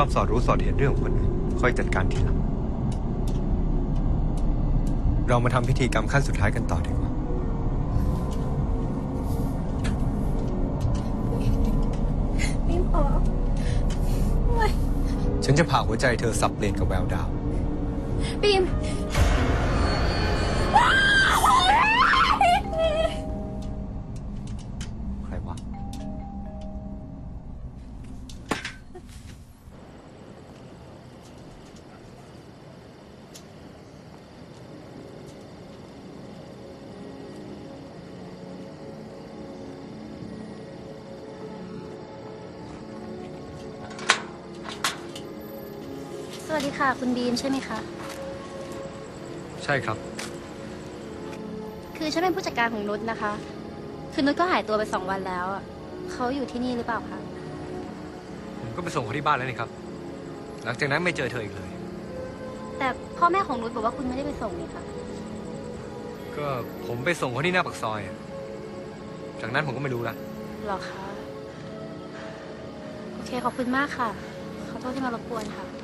อบสอดรู้สอดเห็นเรื่องของคนอื่นค่อยจัดการทีหลัง เรามาทำพิธีกรรมขั้นสุดท้ายกันต่อดีกว่า ไม่พอโอ๊ยฉันจะผ่าหัวใจเธอสับเปลี่ยนกับแววดาว บีม วัสดีค่ะ คุณบีมใช่ไหมคะ ใช่ครับ คือฉันเป็นผู้จัดการของนุชนะคะ คือนุชก็หายตัวไปสองวันแล้วอะเขาอยู่ที่นี่หรือเปล่าคะ ผมก็ไปส่งเขาที่บ้านแล้วนี่ครับ หลังจากนั้นไม่เจอเธออีกเลย แต่พ่อแม่ของนุชบอกว่าคุณไม่ได้ไปส่งนี่ค่ะ ก็ผมไปส่งเขาที่หน้าปากซอยอะจากนั้นผมก็ไม่รู้ละ หรอคะ โอเคขอบคุณมากค่ะ ขอโทษที่มารบกวนค่ะ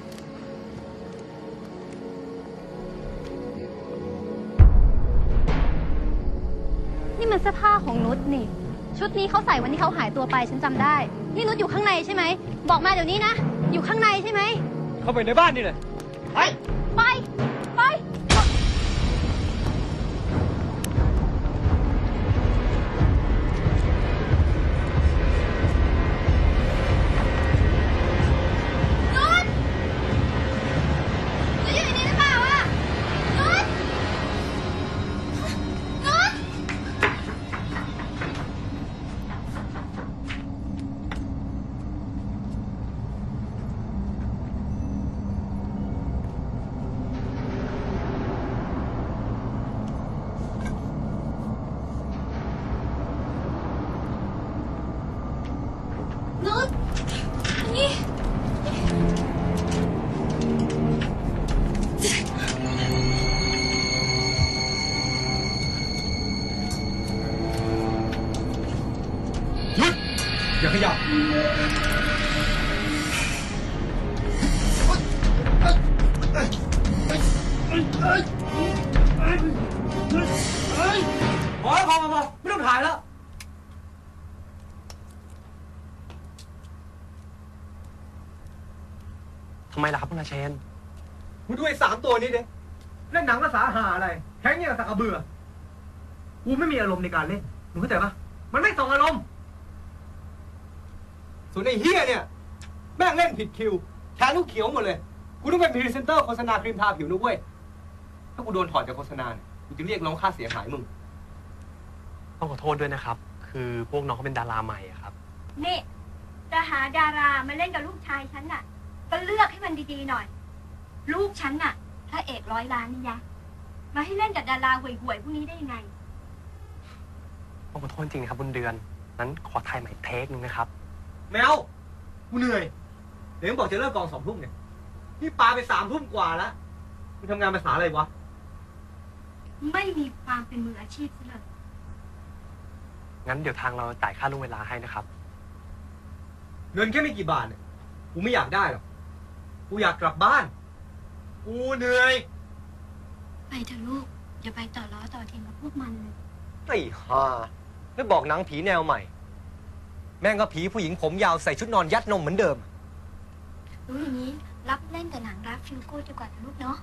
นี่มันเสื้อผ้าของนุชนี่ ชุดนี้เขาใส่วันที่เขาหายตัวไปฉันจำได้ นี่นุชอยู่ข้างในใช่ไหม บอกมาเดี๋ยวนี้นะ อยู่ข้างในใช่ไหม เข้าไปในบ้านนี่เลยไปไปไป อย่าขยับ พอแล้วพอพอพอไม่ต้องถ่ายแล้ว ทำไมล่ะครับคุณอาเชน มึงดูไอ้สามตัวนี้เดิเล่นหนังภาษาหาอะไรแข็งอย่างกับสักกระเบือ กูไม่มีอารมณ์ในการเล่น มึงเข้าใจปะมันไม่ส่งอารมณ์ ส่วนไอ้เฮียเนี่ย แม่งเล่นผิดคิวแทนลูกเขียวหมดเลย กูต้องเป็นพรีเซนเตอร์โฆษณาครีมทาผิวนะเว้ย ถ้ากูโดนถอดจากโฆษณาเนี่ยกูจะเรียกร้องค่าเสียหายมึง ต้องขอโทษด้วยนะครับ คือพวกน้องเขาเป็นดาราใหม่อะครับ นี่จะหาดารามาเล่นกับลูกชายฉันน่ะ ก็เลือกให้มันดีๆหน่อย ลูกฉันน่ะพระเอกร้อยล้านนี่ยะ มาให้เล่นกับดาราห่วยๆพวกนี้ได้ยังไง ต้องขอโทษจริงนะครับคุณเดือนนั้นขอถ่ายใหม่เทคนึงนะครับ แมวกูเหนื่อยเดี๋ยวมึงบอกจะเลิกกองสองทุ่มเนี่ยนี่ปาไปสามทุ่มกว่าแล้วมึงทำงานภาษาอะไรวะ ไม่มีความเป็นมืออาชีพซะเลย งั้นเดี๋ยวทางเราจ่ายค่าล่วงเวลาให้นะครับ เงินแค่ไม่กี่บาทเนี่ยกูไม่อยากได้หรอกกูอยากกลับบ้าน กูเหนื่อยไปเถอะลูก อย่าไปต่อล้อต่อเทียงกับพวกมันเลย ไอ้ห่าไม่บอกหนังผีแนวใหม่ แม่งก็ผีผู้หญิงผมยาวใส่ชุดนอนยัดนมเหมือนเดิม รู้อย่างนี้ รับเล่นกับหนังรับฟิลโก้ดีกว่านะลูกเนาะ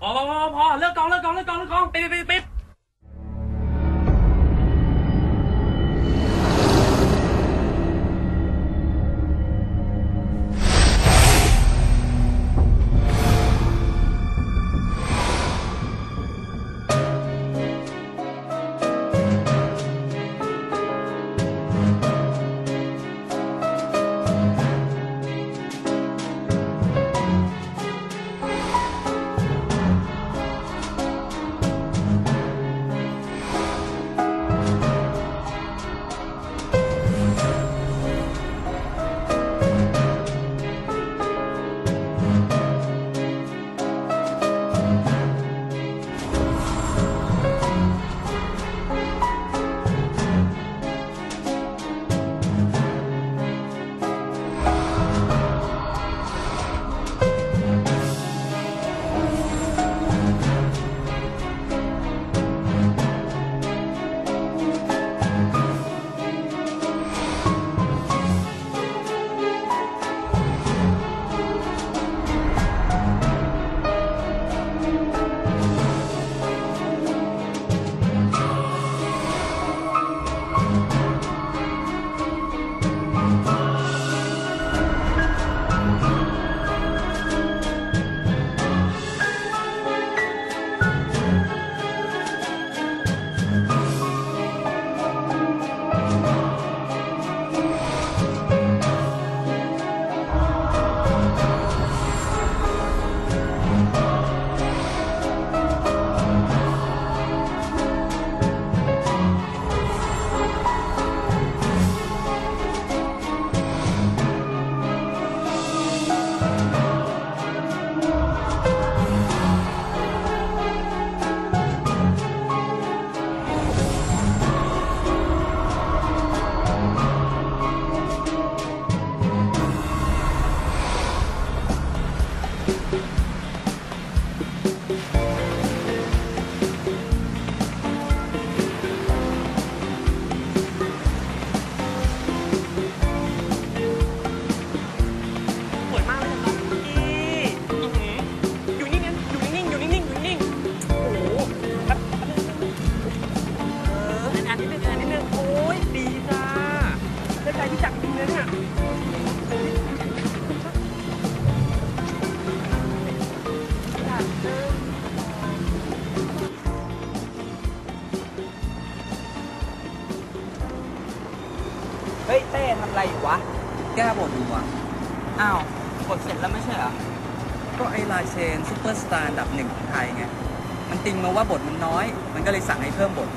พอพอพอพอเลิกกองเลิกกองเลิกกองเลิกกองปิดปิดปิด ล้วไม่ใช่เหรอก็ไอ้ลายเชนซูเปอร์สตาร์อันดับหนึ่งของไทยไง มันติงมาว่าบทมันน้อย มันก็เลยสั่งให้เพิ่มบท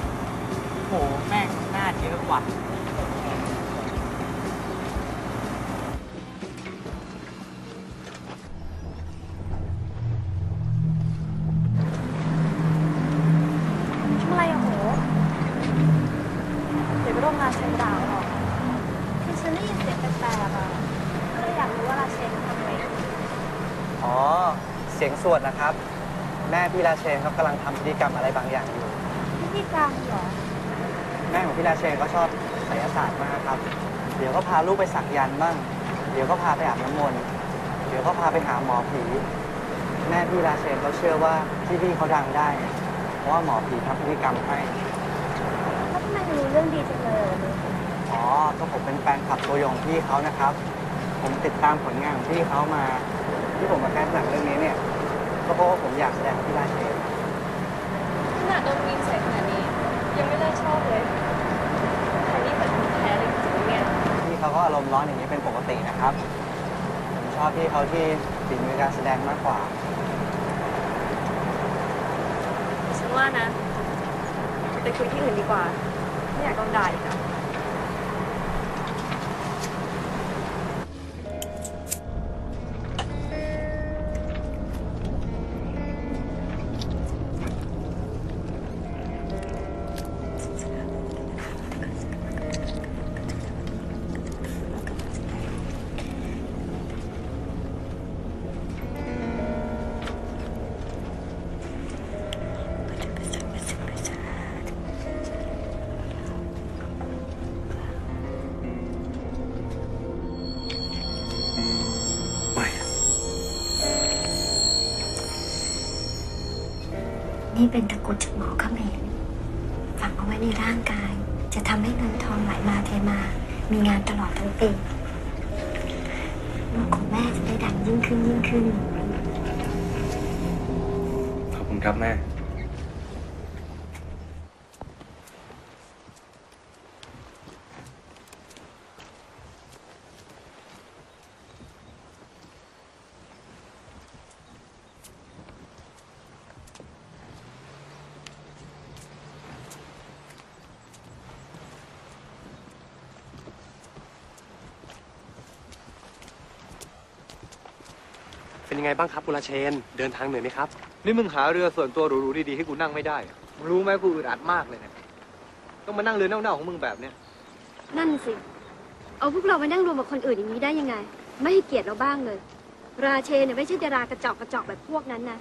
โห แม่งหน้าเยอะกว่าทำอะไรอะโห เดี๋ยวไปร่วมงานเชนดาวหรอกคือฉันได้ยินเสียงแปลกๆอะก็เลยอยากรู้ว่าลาเชนทำอะไร อ๋อ เสียงส วดนะครับ แม่พี่ราเชนเขากำลังทำพิธีกรรมอะไรบางอย่างอยู่ พิธีกรรมเหรอ แม่ของพี่ราเชนก็ชอบไสยศาสตร์มากครับ เดี๋ยวก็พาลูกไปสักยันต์บ้าง เดี๋ยวก็พาไปอาบน้ำมนต์ เดี๋ยวก็พาไปหาหมอผี แม่พี่ราเชนเขาเชื่อว่าที่พี่เขาดังได้เนี่ยเพราะว่าหมอผีทำพิธีกรรมให้ แล้วทำไมรู้เรื่องดีจังเลย อ๋อ ก็ผมเป็นแฟนคลับตัวยงของพี่เขานะครับ ผมติดตามผลงานของพี่เขามา ที่ผมมาแคสหนังเรื่องนี้เนี่ย ก็เพราะว่าผมอยากแสดงกับพี่ราเชนขนาดโดนวิงใส่ขนาดนี้ ยังไม่เลิกชอบเลยแต่นี่เป็นแพ้เลยจริงๆเนี่ยพี่เขาก็อารมณ์ร้อนอย่างนี้เป็นปกตินะครับ ผมชอบพี่เขาที่ฝีมือการแสดงมากกว่าฉันว่านะไปคุยที่อื่นดีกว่าไม่อยากโดนด่าอีกอะ นี่เป็นตะกุดจากหมอเขมรฝังเอาไว้ในร่างกาย จะทำให้เงินทองไหลมาเทมา มีงานตลอดทั้งปีลูกของแม่จะได้ดังยิ่งขึ้นยิ่งขึ้น ขอบคุณครับแม่ เป็นยังไงบ้างครับกุลาเชน เดินทางเหนื่อยไหมครับ นี่มึงหาเรือส่วนตัวหรูๆดีๆให้กูนั่งไม่ได้อะมึงรู้ไหมกูอึดอัดมากเลยเนะต้องมานั่งเรือเน่าๆของมึงแบบเนี้ย นั่นสิ เอาพวกเราไปนั่งรวมกับคนอื่นอย่างนี้ได้ยังไง ไม่ให้เกียรติเราบ้างเลย ราเชนเนี่ยไม่ใช่ดารากระจอกกระจอกแบบพวกนั้นนะ